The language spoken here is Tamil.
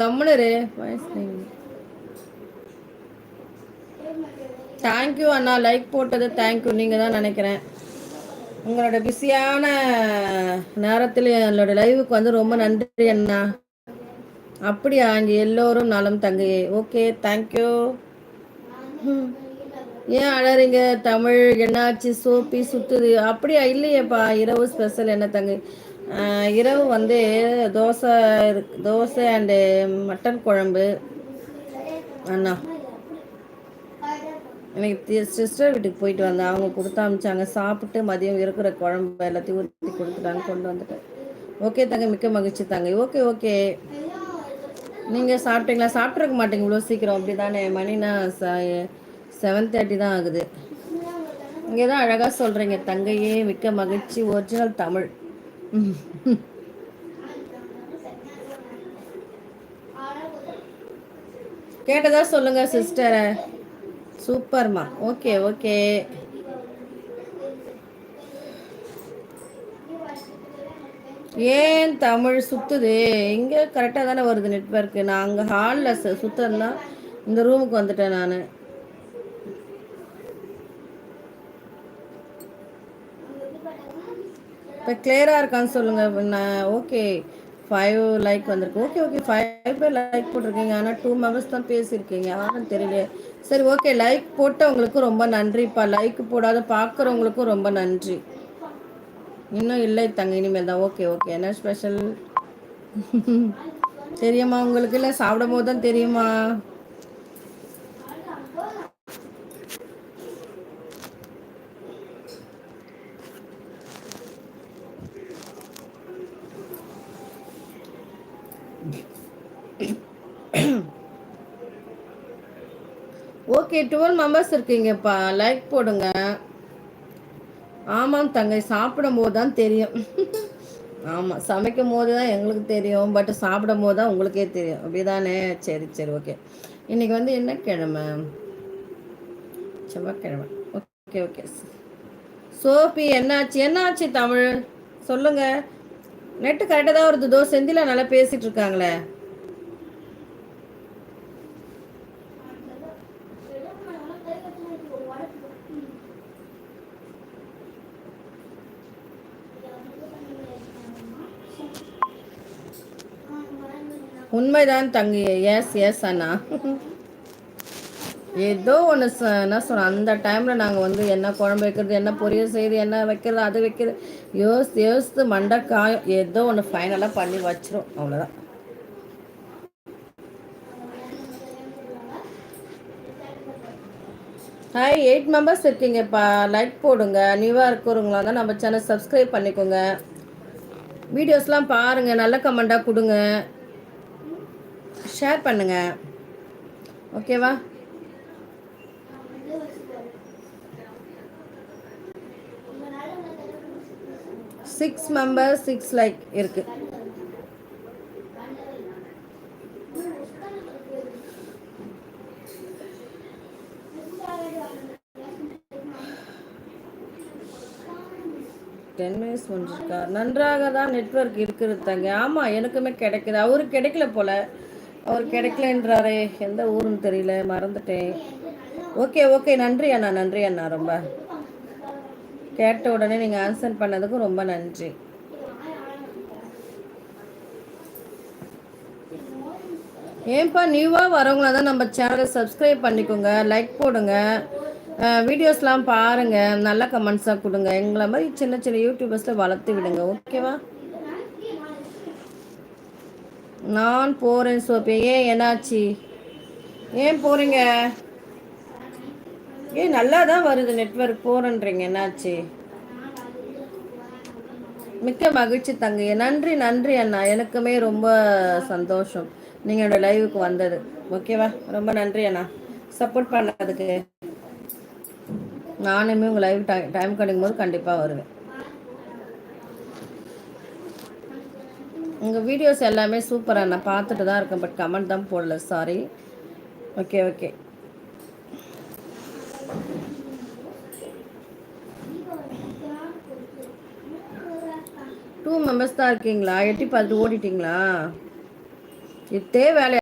கம்முனரு தேங்க்யூ அண்ணா. லைக் போட்டது தேங்க்யூ நீங்கள் தான் நினைக்கிறேன். உங்களோட பிஸியான நேரத்தில் என்னோட லைவுக்கு வந்து ரொம்ப நன்றி அண்ணா. அப்படியா? இங்கே எல்லோரும் நலம் தங்கையே. ஓகே தேங்க்யூ ஏன் அழறீங்க? தமிழ் என்னாச்சு? சோப்பி சுத்துது. அப்படியா? இல்லையேப்பா. இரவு ஸ்பெஷல் என்ன தங்கை? இரவு வந்து தோசை தோசை அண்டு மட்டன் குழம்பு. அண்ணா. எனக்கு சிஸ்டர் வீட்டுக்கு போயிட்டு வந்தேன். அவங்க கொடுத்து அமிச்சாங்க சாப்பிட்டு மதியம் இருக்கிற குழம்பு எல்லாத்தையும் ஊற்றி கொடுத்துட்டாங்க கொண்டு வந்துட்டேன். ஓகே தங்க மிக்க மகிழ்ச்சி தாங்க. ஓகே ஓகே நீங்கள் சாப்பிட்டீங்களா? சாப்பிட்ருக்க மாட்டீங்க இவ்வளோ சீக்கிரம். அப்படி தானே மணினா செவன் தேர்ட்டி தான் ஆகுது. இங்கே தான் அழகாக சொல்கிறீங்க தங்கையே மிக்க மகிழ்ச்சி ஒரிஜினல் தமிழ். கேட்டதா சொல்லுங்க சிஸ்டரை சூப்பர்மா. ஓகே ஓகே ஏன் தமிழ் சுற்றுது இங்கே கரெக்டாக தானே வருது நெட்ஒர்க்கு நான் அங்கே ஹாலில் தான் இந்த ரூமுக்கு வந்துட்டேன் நான். இப்போ கிளியராக இருக்கான்னு சொல்லுங்கள் நான் ஓகே ஃபைவ் லைக் வந்திருக்கு. ஓகே ஓகே ஃபைவ் பேர் லைக் போட்டிருக்கீங்க. ஆனால் டூ மெம்பர்ஸ் தான் பேசியிருக்கீங்க. யாரும் தெரியல சரி ஓகே லைக் போட்டவங்களுக்கும் ரொம்ப நன்றிப்பா. லைக் போடாத பார்க்குறவங்களுக்கும் ரொம்ப நன்றி. இன்னும் இல்லை தங்க இனிமேல் தான். ஓகே ஓகே என்ன ஸ்பெஷல் தெரியுமா உங்களுக்கு? இல்லை சாப்பிடும் போது தான் தெரியுமா? ஓகே டுவெல் மெம்பர்ஸ் இருக்கீங்கப்பா. லைக் போடுங்க. ஆமாம் தங்கை சாப்பிடும் போது தான் தெரியும். ஆமாம் சமைக்கும் போது தான் எங்களுக்கு தெரியும் பட் சாப்பிடும் போது தான் உங்களுக்கே தெரியும். அப்படிதானே? சரி சரி ஓகே இன்னைக்கு வந்து என்ன கிழமை? செவ்வாய்க்கிழமை. ஓகே ஓகே சோபி என்னாச்சு? என்னாச்சு தமிழ்? சொல்லுங்க. நெட்டு கரெக்டாக தான் வருது. தோ செந்தில நல்லா பேசிட்டு இருக்காங்களே. உண்மைதான் தங்கி எஸ் எஸ் அண்ணா. ஏதோ ஒன்று என்ன சொன்னோம் அந்த டைமில் நாங்கள் வந்து என்ன குழம்பு வைக்கிறது என்ன பொரியல் செய்யுது என்ன வைக்கிறது அது வைக்கிறது யோசித்து யோசித்து மண்டக்காயம் ஏதோ ஒன்று ஃபைனலாக பண்ணி வச்சிரும். அவ்வளோதான் ஹாய் எயிட் மெம்பர்ஸ் இருக்கீங்கப்பா. லைக் போடுங்க. நியூவாக இருக்கிறவங்களா தான் நம்ம சேனல் சப்ஸ்கிரைப் பண்ணிக்கோங்க. வீடியோஸ்லாம் பாருங்கள் நல்ல கமெண்ட்டாக கொடுங்க. ஷேர் பண்ணுங்க. ஓகேவா சிக்ஸ் மெம்பர் சிக்ஸ் லைக் இருக்கு. டென் மினிட்ஸ் முடிஞ்சிருக்கா. நன்றாக தான் நெட்ஒர்க் இருக்கிறது தாங்க. ஆமாம் எனக்குமே கிடைக்குது. அவருக்கு கிடைக்கல போல். அவர் கிடைக்கலன்றாரே. எந்த ஊருன்னு தெரியல. மறந்துட்டேன். Okay okay. நன்றி அண்ணா நன்றி அண்ணா ரொம்ப. கேட்ட உடனே நீங்கள் ஆன்சர் பண்ணதுக்கும் ரொம்ப நன்றி. ஏன்பா நியூவாக வரவங்கள தான் நம்ம சேனலை சப்ஸ்கிரைப் பண்ணிக்கோங்க. லைக் போடுங்க. வீடியோஸ்லாம் பாருங்கள் நல்ல கமெண்ட்ஸாக கொடுங்க. எங்களை மாதிரி சின்ன சின்ன யூடியூபர்ஸில் வளர்த்து விடுங்க. ஓகேவா நான் போகிறேன் சோப்பி ஏன் என்னாச்சு? ஏன் போகிறீங்க ஏன் நல்லா தான் வருது நெட்ஒர்க் போகிறேன்றீங்க என்னாச்சு? மிக்க மகிழ்ச்சி தங்கைய நன்றி நன்றி அண்ணா. எனக்குமே ரொம்ப சந்தோஷம். நீங்கள் என்னோட லைவுக்கு வந்தது. ஓகேவா ரொம்ப நன்றி அண்ணா. சப்போர்ட் பண்ணதுக்கு. நானுமே உங்கள் லைவ் டைம் டைம் கிடைக்கும் போது கண்டிப்பாக வருவேன். உங்கள் வீடியோஸ் எல்லாமே சூப்பராக நான் பார்த்துட்டு தான் இருக்கேன் பட் கமெண்ட் தான் போடல sorry okay okay two members தான் இருக்கீங்களா? எட்டி பார்த்துட்டு ஓடிட்டிங்களா? இத்தே வேலை